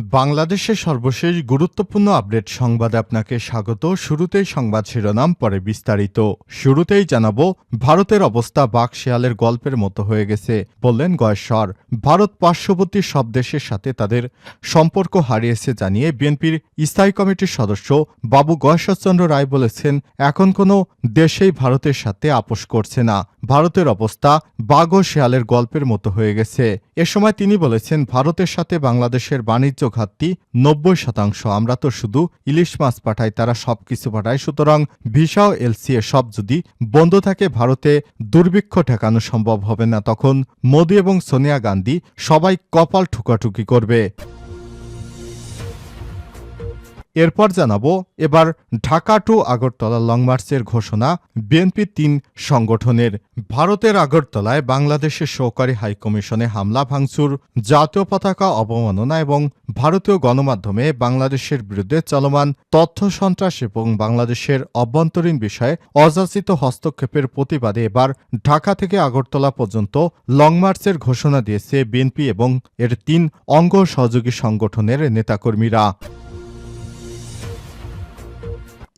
বাংলাদেশের সর্বশেষ গুরুত্বপূর্ণ আপডেট সংবাদে আপনাকে স্বাগত। শুরুতেই সংবাদ শিরোনাম, পরে বিস্তারিত। শুরুতেই জানাব, ভারতের অবস্থা বাঘ শেয়ালের গল্পের মতো হয়ে গেছে বললেন গয়েশ্বর। ভারত পার্শ্ববর্তী সব দেশের সাথে তাদের সম্পর্ক হারিয়েছে জানিয়ে বিএনপির স্থায়ী কমিটির সদস্য বাবু গয়েশ্বরচন্দ্র রায় বলেছেন, এখন কোনো দেশেই ভারতের সাথে আপোষ করছে না। ভারতের অবস্থা বাঘ ও শেয়ালের গল্পের মতো হয়ে গেছে। এ সময় তিনি বলেছেন, ভারতের সাথে বাংলাদেশের বাণিজ্য ঘাটতি নব্বই শতাংশ। আমরা তো শুধু ইলিশ মাছ পাঠাই, তারা সব কিছু পাঠায়। সুতরাং ভিসা ও এলসিএ সব যদি বন্ধ থাকে, ভারতে দুর্ভিক্ষ ঠেকানো সম্ভব হবে না। তখন মোদী এবং সোনিয়া গান্ধী সবাই কপাল ঠুকাঠুকি করবে। এরপর জানাব, এবার ঢাকা টু আগরতলা লং মার্চের ঘোষণা, বিএনপি তিন সংগঠনের। ভারতের আগরতলায় বাংলাদেশের সহকারী হাইকমিশনে হামলা, ভাঙচুর, জাতীয় পতাকা অবমাননা এবং ভারতীয় গণমাধ্যমে বাংলাদেশের বিরুদ্ধে চলমান তথ্য সন্ত্রাস এবং বাংলাদেশের অভ্যন্তরীণ বিষয়ে অযাচিত হস্তক্ষেপের প্রতিবাদে এবার ঢাকা থেকে আগরতলা পর্যন্ত লং মার্চের ঘোষণা দিয়েছে বিএনপি এবং এর তিন অঙ্গ সহযোগী সংগঠনের নেতাকর্মীরা।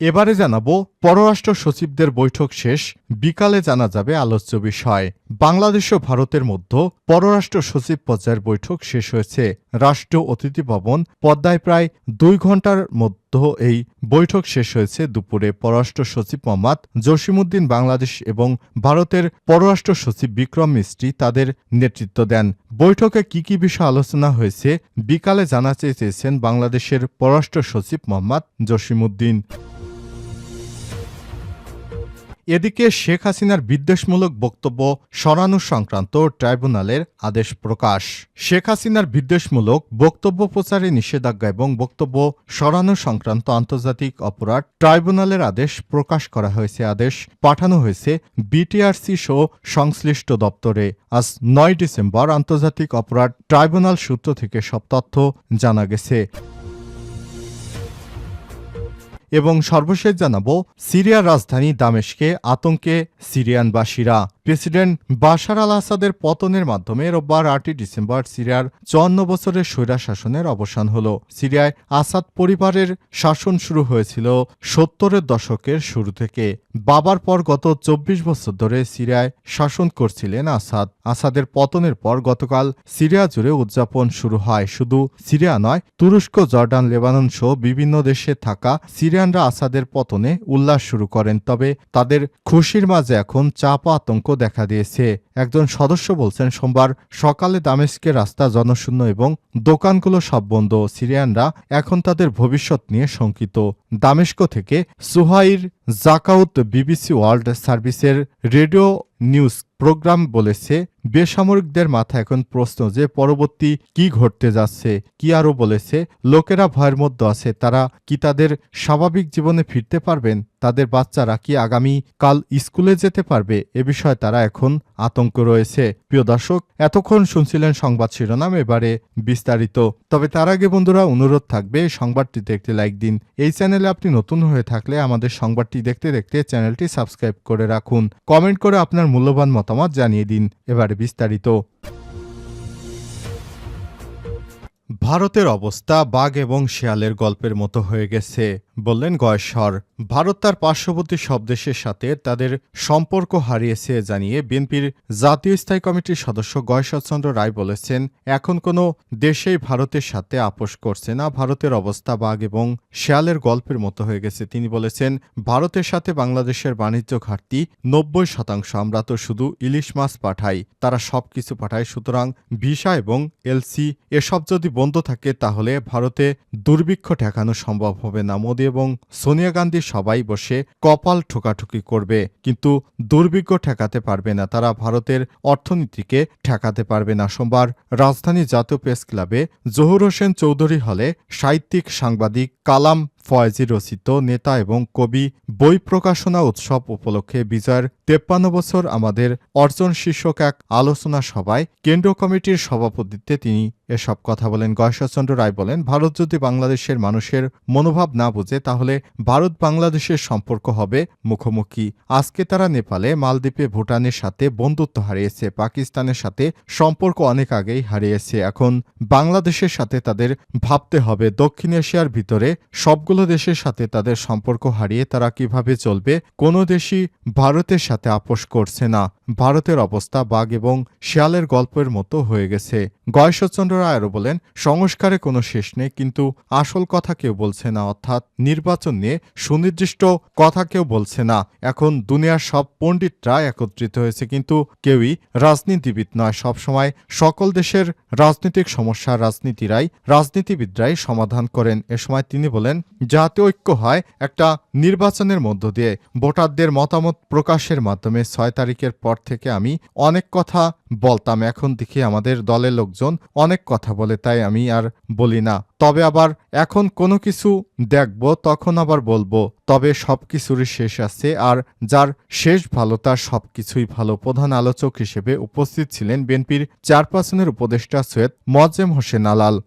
এবারে জানাব, পররাষ্ট্র সচিবদের বৈঠক শেষ, বিকালে জানা যাবে আলোচ্য বিষয়। বাংলাদেশ ও ভারতের মধ্যে পররাষ্ট্র সচিব পর্যায়ের বৈঠক শেষ হয়েছে। রাষ্ট্র অতিথি ভবন পদ্মায় প্রায় দুই ঘণ্টার মধ্যে এই বৈঠক শেষ হয়েছে দুপুরে। পররাষ্ট্র সচিব মোহাম্মদ জসিমুদ্দিন বাংলাদেশ এবং ভারতের পররাষ্ট্র সচিব বিক্রম মিস্ত্রি তাদের নেতৃত্ব দেন। বৈঠকে কি কি বিষয় আলোচনা হয়েছে, বিকালে জানাতে চেয়েছেন বাংলাদেশের পররাষ্ট্র সচিব মোহাম্মদ জসিমুদ্দিন এদিকে শেখ হাসিনার বিদ্বেষমূলক বক্তব্য সরানো সংক্রান্ত ট্রাইব্যুনালের আদেশ প্রকাশ। শেখ হাসিনার বিদ্বেষমূলক বক্তব্য প্রচারে নিষেধাজ্ঞা এবং বক্তব্য সরানো সংক্রান্ত আন্তর্জাতিক অপরাধ ট্রাইব্যুনালের আদেশ প্রকাশ করা হয়েছে আদেশ পাঠানো হয়েছে বিটিআরসি সহ সংশ্লিষ্ট দপ্তরে। আজ নয় ডিসেম্বর আন্তর্জাতিক অপরাধ ট্রাইব্যুনাল সূত্র থেকে সব তথ্য জানা গেছে। এবং সর্বশেষ জানাব সিরিয়ার রাজধানী দামেশকে আতঙ্কে সিরিয়ানবাসীরা। প্রেসিডেন্ট বাশার আল আসাদের পতনের মাধ্যমে রোববার আটই ডিসেম্বর সিরিয়ার চুয়ান্ন বছরের স্বৈরা শাসনের অবসান হল। সিরিয়ায় আসাদ পরিবারের শাসন শুরু হয়েছিল সত্তরের দশকের শুরু থেকে। বাবার পর গত চব্বিশ বছর ধরে সিরিয়ায় শাসন করছিলেন আসাদ। আসাদের পতনের পর গতকাল সিরিয়া জুড়ে উদযাপন শুরু হয়। শুধু সিরিয়া নয়, তুরস্ক, জর্ডান, লেবানন সহ বিভিন্ন দেশে থাকা সিরিয়ানরা আসাদের পতনে উল্লাস শুরু করেন, তবে তাদের খুশির মাঝে এখন চাপা আতঙ্ক দেখা দিয়েছে। একজন সদস্য বলছেন, সোমবার সকালে দামেস্কের রাস্তা, জনশূন্য এবং দোকানগুলো সব বন্ধ। সিরিয়ানরা এখন তাদের ভবিষ্যৎ নিয়ে শঙ্কিত। দামেস্ক থেকে সুহাইর জাকাউত বিবিসি ওয়ার্ল্ড সার্ভিসের রেডিও নিউজ প্রোগ্রাম বলেছে, বেসামরিকদের মাথা এখন প্রশ্ন যে পরবর্তী কি ঘটতে যাচ্ছে, কি আরও বলেছে, লোকেরা ভয়ের মধ্যে আছে, তারা কি তাদের স্বাভাবিক জীবনে ফিরতে পারবেন? তাদের বাচ্চারা কি আগামী কাল স্কুলে যেতে পারবে? এ বিষয়ে তারা এখন আতঙ্ক রয়েছে। প্রিয় দর্শক, এতক্ষণ শুনছিলেন সংবাদ শিরোনাম, এবারে বিস্তারিত। তবে তার আগে বন্ধুরা, অনুরোধ থাকবে সংবাদটিতে একটি লাইক দিন। এই চ্যানেলে আপনি নতুন হয়ে থাকলে আমাদের সংবাদটি দেখতে দেখতে চ্যানেলটি সাবস্ক্রাইব করে রাখুন। কমেন্ট করে আপনার মূল্যবান মতামত জানিয়ে দিন। এবারে বিস্তারিত। ভারতের অবস্থা বাঘ এবং শেয়ালের গল্পের মতো হয়ে গেছে। বললেন গয়েশ্বর ভারত তার পার্শ্ববর্তী সব দেশের সাথে তাদের সম্পর্ক হারিয়েছে জানিয়ে বিএনপির জাতীয় স্থায়ী কমিটির সদস্য গয়েশ্বরচন্দ্র রায় বলেছেন, এখন কোনো দেশেই ভারতের সাথে আপোষ করছে না, ভারতের অবস্থা বাঘ এবং শেয়ালের গল্পের মতো হয়ে গেছে। তিনি বলেছেন, ভারতের সাথে বাংলাদেশের বাণিজ্য ঘাটতি নব্বই শতাংশ, আমরা তো শুধু ইলিশ মাছ পাঠাই, তারা সব কিছু পাঠায়, সুতরাং ভিসা এবং এলসি এসব যদি বন্ধ থাকে তাহলে ভারতে দুর্ভিক্ষ ঠেকানো সম্ভব হবে না। মোদী এবং সোনিয়া গান্ধী সবাই বসে কপাল ঠোকাঠুকি করবে, কিন্তু দুর্ভিক্ষ ঠেকাতে পারবে না। তারা ভারতের অর্থনীতিকে ঠেকাতে পারবে না। সোমবার রাজধানী জাতীয় প্রেস ক্লাবে জহুর হোসেন চৌধুরী হলে সাহিত্যিক সাংবাদিক কালাম ফয়েজি রচিত নেতা এবং কবি, বই প্রকাশনা উৎসব উপলক্ষে বিজয়ের তেপ্পান্ন বছর আমাদের অর্জন শীর্ষক এক আলোচনা সভায় কেন্দ্রীয় কমিটির সভাপতিত্বে তিনি এসব কথা বলেন। গয়েশ্বরচন্দ্র রায় বলেন, ভারত যদি বাংলাদেশের মানুষের মনোভাব না বুঝে, তাহলে ভারত বাংলাদেশের সম্পর্ক হবে মুখোমুখি। আজকে তারা নেপালে, মালদ্বীপে ভুটানের সাথে বন্ধুত্ব হারিয়েছে, পাকিস্তানের সাথে সম্পর্ক অনেক আগেই হারিয়েছে। এখন বাংলাদেশের সাথে তাদের ভাবতে হবে। দক্ষিণ এশিয়ার ভিতরে সবগুলো দেশের সাথে তাদের সম্পর্ক হারিয়ে তারা কীভাবে চলবে, কোনো দেশই ভারতের সাথে আপোষ করছে না। ভারতের অবস্থা বাঘ এবং শিয়ালের গল্পের মতো হয়ে গেছে। গয়েশ্বরচন্দ্র রায় আরও বলেন, সংস্কারে কোনো শেষ নেই, কিন্তু আসল কথা কেউ বলছে না, অর্থাৎ নির্বাচন নিয়ে সুনির্দিষ্ট কথা কেউ বলছে না। এখন দুনিয়ার সব পণ্ডিতরা একত্রিত হয়েছে, কিন্তু কেউই রাজনীতিবিদ নয়। সবসময় সকল দেশের রাজনৈতিক সমস্যা রাজনীতিরাই, রাজনীতিবিদরাই সমাধান করেন। এ সময় তিনি বলেন যাতে ঐক্য হয় একটা নির্বাচনের মধ্য দিয়ে। ভোটারদের মতামত প্রকাশের মাধ্যমে ছয় তারিখের পর থেকে আমি অনেক কথা বলতাম। এখন দেখি আমাদের দলের লোকজন অনেক কথা বলে, তাই আমি আর বলি না। তবে আবার এখন কোনো কিছু দেখব, তখন আবার বলব। তবে সবকিছুরই শেষ আছে আর যার শেষ ভালো তার সবকিছুই ভালো। প্রধান আলোচক হিসেবে উপস্থিত ছিলেন বিএনপির চেয়ারপারসনের উপদেষ্টা সৈয়দ মোয়াজ্জেম হোসেন আলাল।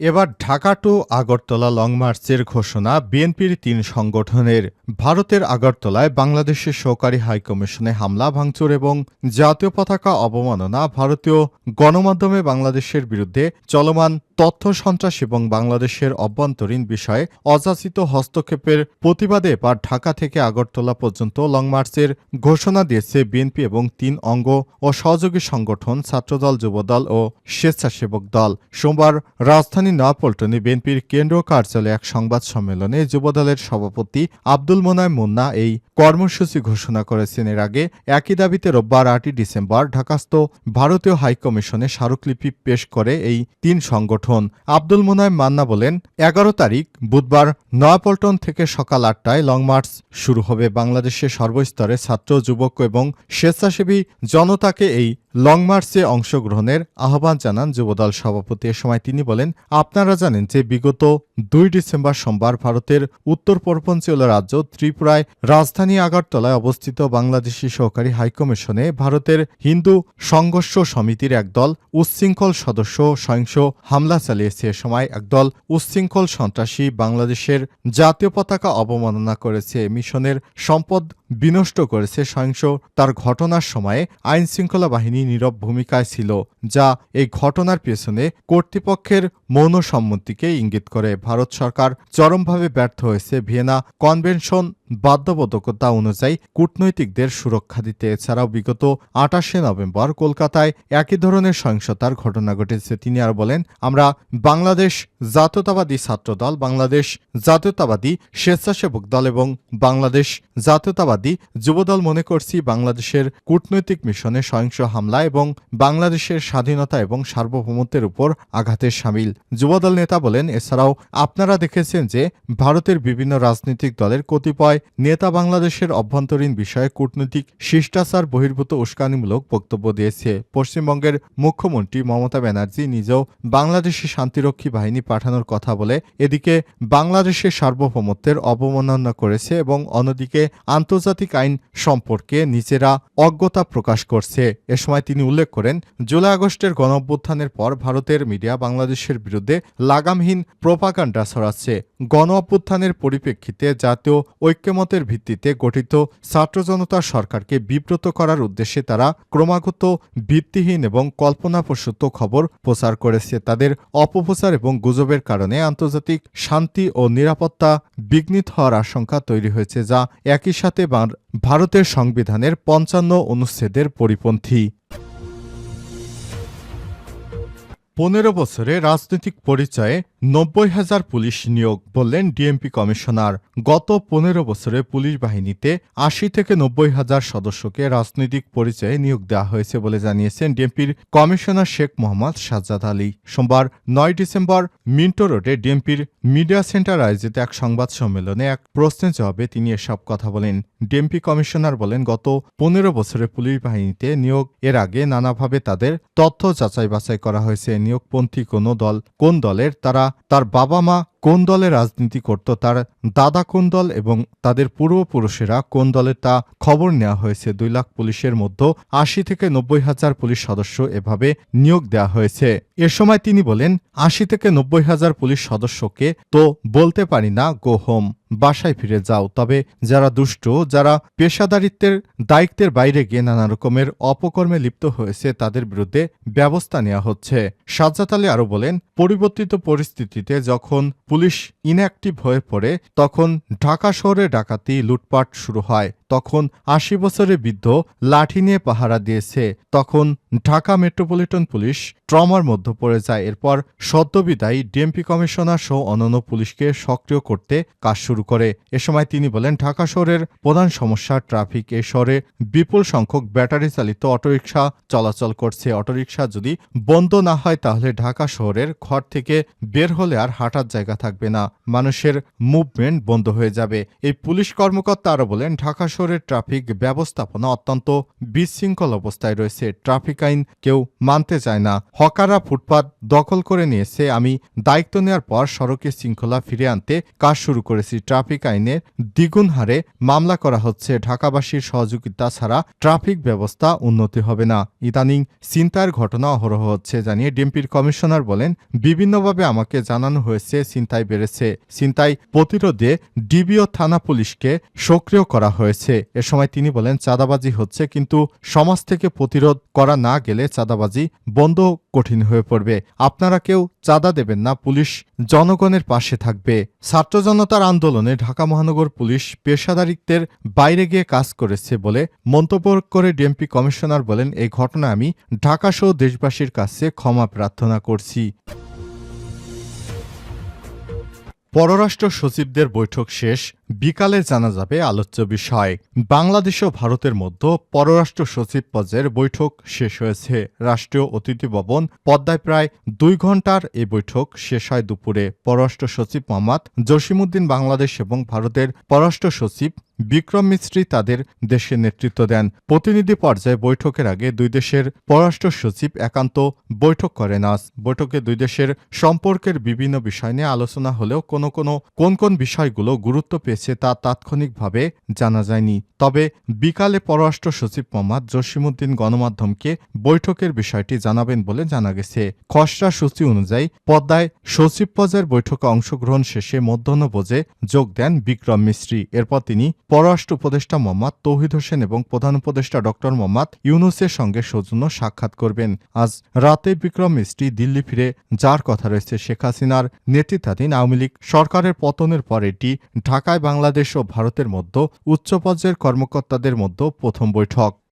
এবার ঢাকা টু আগরতলা লং মার্চের ঘোষণা বিএনপির তিন সংগঠনের। ভারতের আগরতলায় বাংলাদেশের সহকারী হাইকমিশনে হামলা, ভাঙচুর এবং জাতীয় পতাকা অবমাননা ভারতীয় গণমাধ্যমে বাংলাদেশের বিরুদ্ধে চলমান তথ্য সন্ত্রাস এবং বাংলাদেশের অভ্যন্তরীণ বিষয়ে অযাচিত হস্তক্ষেপের প্রতিবাদে এবার ঢাকা থেকে আগরতলা পর্যন্ত লং মার্চের ঘোষণা দিয়েছে বিএনপি এবং তিন অঙ্গ ও সহযোগী সংগঠন, ছাত্রদল, যুবদল ও স্বেচ্ছাসেবক দল। সোমবার রাজধানী নয়াপল্টনে বিএনপির কেন্দ্রীয় কার্যালয়ে এক সংবাদ সম্মেলনে যুবদলের সভাপতি আব্দুল মোনায় মুন্না এই কর্মসূচি ঘোষণা করেছেন। এর আগে একই দাবিতে রোববার আটই ডিসেম্বর ঢাকাস্থ ভারতীয় হাইকমিশনে স্মারকলিপি পেশ করে এই তিন সংগঠন আব্দুল মোনায় মান্না বলেন, এগারো তারিখ বুধবার নয়াপল্টন থেকে সকাল আটটায় লং মার্চ শুরু হবে বাংলাদেশের সর্বস্তরে ছাত্র, যুবক এবং স্বেচ্ছাসেবী জনতাকে এই লং মার্চে অংশগ্রহণের আহ্বান জানান যুবদল সভাপতি। এ সময় তিনি বলেন, আপনারা জানেন যে বিগত দুই ডিসেম্বর সোমবার ভারতের উত্তর পূর্বাঞ্চল রাজ্য ত্রিপুরায় রাজধানী আগরতলায় অবস্থিত বাংলাদেশি সহকারী হাইকমিশনে ভারতের হিন্দু সংঘর্ষ সমিতির একদল উচ্ছৃঙ্খল সদস্য সহিংস হামলা চালিয়েছে। এ সময় একদল উচ্ছৃঙ্খল সন্ত্রাসী বাংলাদেশের জাতীয় পতাকা অবমাননা করেছে। মিশনের সম্পদ বিনষ্ট করেছে সহিংস তার ঘটনার সময়ে আইন শৃঙ্খলা বাহিনী নীরব ভূমিকায় ছিল, যা এই ঘটনার পেছনে কর্তৃপক্ষের মৌন সম্মতিকে ইঙ্গিত করে। ভারত সরকার চরমভাবে ব্যর্থ হয়েছে ভিয়েনা কনভেনশন বাধ্যবাধকতা অনুযায়ী কূটনৈতিকদের সুরক্ষা দিতে এছাড়াও বিগত আটাশে নভেম্বর কলকাতায় একই ধরনের সহিংসতার ঘটনা ঘটেছে। তিনি আর বলেন, আমরা বাংলাদেশ জাতীয়তাবাদী ছাত্রদল, বাংলাদেশ জাতীয়তাবাদী স্বেচ্ছাসেবক দল এবং বাংলাদেশ জাতীয়তাবাদী যুবদল মনে করছি বাংলাদেশের কূটনৈতিক মিশনে সহিংস হামলা এবং বাংলাদেশের স্বাধীনতা এবং সার্বভৌমত্বের উপর আঘাতের সামিল। যুবদল নেতা বলেন, এছাড়াও আপনারা দেখেছেন যে ভারতের বিভিন্ন রাজনৈতিক দলের কতিপয় নেতা বাংলাদেশের অভ্যন্তরীণ বিষয়ে কূটনৈতিক শিষ্টাচার বহির্ভূত উস্কানিমূলক বক্তব্য দিয়েছে। পশ্চিমবঙ্গের মুখ্যমন্ত্রী মমতা ব্যানার্জি নিজেও বাংলাদেশে শান্তিরক্ষী বাহিনী পাঠানোর কথা বলে এদিকে বাংলাদেশের সার্বভৌমত্বের অবমাননা করেছে এবং অন্যদিকে আন্তর্জাতিক আইন সম্পর্কে নিজেরা অজ্ঞতা প্রকাশ করছে। এ সময় তিনি উল্লেখ করেন, জুলাই আগস্টের গণ অভ্যুত্থানের পর ভারতের মিডিয়া বাংলাদেশের বিরুদ্ধে লাগামহীন প্রোপাগান্ডা ছড়াচ্ছে। গণ অভ্যুত্থানের পরিপ্রেক্ষিতে জাতীয় ঐক্যমতের ভিত্তিতে গঠিত ছাত্র জনতা সরকারকে বিব্রত করার উদ্দেশ্যে তারা ক্রমাগত ভিত্তিহীন এবং কল্পনাপ্রসূত খবর প্রচার করেছে। তাদের অপপ্রচার এবং গুজবের কারণে আন্তর্জাতিক শান্তি ও নিরাপত্তা বিঘ্নিত হওয়ার আশঙ্কা তৈরি হয়েছে, যা একই সাথে ভারতের সংবিধানের পঞ্চান্ন অনুচ্ছেদের পরিপন্থী। পনেরো বছরে রাজনৈতিক পরিচয়ে নব্বই হাজার পুলিশ নিয়োগ বললেন ডিএমপি কমিশনার। গত পনেরো বছরে পুলিশ বাহিনীতে আশি থেকে নব্বই হাজার সদস্যকে রাজনৈতিক পরিচয়ে নিয়োগ দেওয়া হয়েছে বলে জানিয়েছেন ডিএমপির কমিশনার শেখ মোহাম্মদ সাজ্জাদ আলী। সোমবার নয় ডিসেম্বর মিন্টো রোডে ডিএমপির মিডিয়া সেন্টার আয়োজিত এক সংবাদ সম্মেলনে এক প্রশ্নের জবাবে তিনি এসব কথা বলেন। ডিএমপি কমিশনার বলেন, গত পনেরো বছরে পুলিশ বাহিনীতে নিয়োগ এর আগে নানাভাবে তাদের তথ্য যাচাই বাছাই করা হয়েছে। নিয়োগপন্থী কোন দল কোন দলের, তারা তার বাবা মা কোন দলে রাজনীতি করত তার দাদা কোন দল এবং তাদের পূর্বপুরুষেরা কোন দলে তা খবর নেওয়া হয়েছে? দুই লাখ পুলিশের মধ্যে আশি থেকে নব্বই হাজার পুলিশ সদস্য এভাবে নিয়োগ দেওয়া হয়েছে। এ সময় তিনি বলেন, আশি থেকে নব্বই হাজার পুলিশ সদস্যকে তো বলতে পারি না, গো হোম, বাসায় ফিরে যাও। তবে যারা দুষ্ট, যারা পেশাদারিত্বের দায়িত্বের বাইরে গিয়ে নানা রকমের অপকর্মে লিপ্ত হয়েছে, তাদের বিরুদ্ধে ব্যবস্থা নেওয়া হচ্ছে। সাজ্জাদ আলী আরও বলেন, পরিবর্তিত পরিস্থিতিতে যখন পুলিশ ইনঅ্যাক্টিভ হয়ে পড়ে তখন ঢাকা শহরে ডাকাতি লুটপাট শুরু হয়। তখন আশি বছরের বৃদ্ধ লাঠি নিয়ে পাহারা দিয়েছে। তখন ঢাকা মেট্রোপলিটন পুলিশ ট্রমার মধ্যে পড়ে যায়। এরপর সদ্যবিদায়ী ডিএমপি কমিশনার সহ অন্যান্য পুলিশকে সক্রিয় করতে কাজ শুরু করে। এ সময় তিনি বলেন, ঢাকা শহরের প্রধান সমস্যা ট্রাফিক। এ শহরে বিপুল সংখ্যক ব্যাটারি চালিত অটোরিকশা চলাচল করছে। অটোরিকশা যদি বন্ধ না হয়, তাহলে ঢাকা শহরের ঘর থেকে বের হলে আর হাঁটার জায়গা থাকবে না। মানুষের মুভমেন্ট বন্ধ হয়ে যাবে। এই পুলিশ কর্মকর্তা আরও বলেন, ঢাকা শহরের ট্রাফিক ব্যবস্থাপনা অত্যন্ত বিশৃঙ্খল অবস্থায় রয়েছে। ট্রাফিক আইন কেউ মানতে চায় না। হকাররা ফুটপাত দখল করে নিয়েছে। আমি দায়িত্ব নেওয়ার পর সড়কে শৃঙ্খলা ফিরে আনতে কাজ শুরু করেছি। ট্রাফিক আইনের দ্বিগুণ হারে মামলা করা হচ্ছে। ঢাকাবাসীর সহযোগিতা ছাড়া ট্রাফিক ব্যবস্থা উন্নতি হবে না। ইদানিং চিন্তার ঘটনা অহরহ হচ্ছে জানিয়ে ডিএমপির কমিশনার বলেন, বিভিন্নভাবে আমাকে জানানো হয়েছে চিন্তায় বেড়েছে। চিন্তায় প্রতিরোধে ডিবিও থানা পুলিশকে সক্রিয় করা হয়েছে। এ সময় তিনি বলেন, চাঁদাবাজি হচ্ছে, কিন্তু সমাজ থেকে প্রতিরোধ করা না গেলে চাঁদাবাজি বন্ধ কঠিন হয়ে পড়বে। আপনারা কেউ চাঁদা দেবেন না, পুলিশ জনগণের পাশে থাকবে। ছাত্র জনতার আন্দোলনে ঢাকা মহানগর পুলিশ পেশাদারিত্বের বাইরে গিয়ে কাজ করেছে বলে মন্তব্য করে ডিএমপি কমিশনার বলেন, এই ঘটনায় আমি ঢাকা সহ দেশবাসীর কাছে ক্ষমা প্রার্থনা করছি। পররাষ্ট্র সচিবদের বৈঠক শেষ, বিকালে জানা যাবে আলোচ্য বিষয়। বাংলাদেশ ও ভারতের মধ্যে পররাষ্ট্র সচিব পর্যায়ের বৈঠক শেষ হয়েছে। রাষ্ট্রীয় অতিথি ভবন পদ্মায় প্রায় দুই ঘণ্টার এ বৈঠক শেষ হয় দুপুরে। পররাষ্ট্র সচিব মোহাম্মদ জসিমুদ্দিন বাংলাদেশ এবং ভারতের পররাষ্ট্র সচিব বিক্রম মিস্ত্রি তাদের দেশে নেতৃত্ব দেন। প্রতিনিধি পর্যায়ে বৈঠকের আগে দুই দেশের পররাষ্ট্র সচিব একান্ত বৈঠক করেন আজ। বৈঠকে দুই দেশের সম্পর্কের বিভিন্ন বিষয় নিয়ে আলোচনা হলেও কোনো কোনো কোন কোন বিষয়গুলো গুরুত্ব পেয়েছে তা তাৎক্ষণিকভাবে জানা যায়নি। তবে বিকালে পররাষ্ট্র সচিব মোহাম্মদ জসিমুদ্দিন গণমাধ্যমকে বৈঠকের বিষয়টি জানাবেন বলে জানা গেছে। খসড়া সূচি অনুযায়ী পদ্মায় সচিব পর্যায়ের বৈঠকে অংশগ্রহণ শেষে মধ্যাহ্নভোজে যোগ দেন বিক্রম মিস্ত্রি। এরপর তিনি পররাষ্ট্র উপদেষ্টা মোহাম্মদ তৌহিদ হোসেন এবং প্রধান উপদেষ্টা ডক্টর মোহাম্মদ ইউনুসের সঙ্গে সৌজন্য সাক্ষাৎ করবেন। আজ রাতে বিক্রম মিস্ত্রি দিল্লি ফিরে যার কথা রয়েছে শেখ হাসিনার নেতৃত্বাধীন আওয়ামী লীগ সরকারের পতনের পর এটি ঢাকায় বাংলাদেশ ও ভারতের মধ্যে উচ্চ পর্যায়ের কর্মকর্তাদের মধ্যে প্রথম বৈঠক।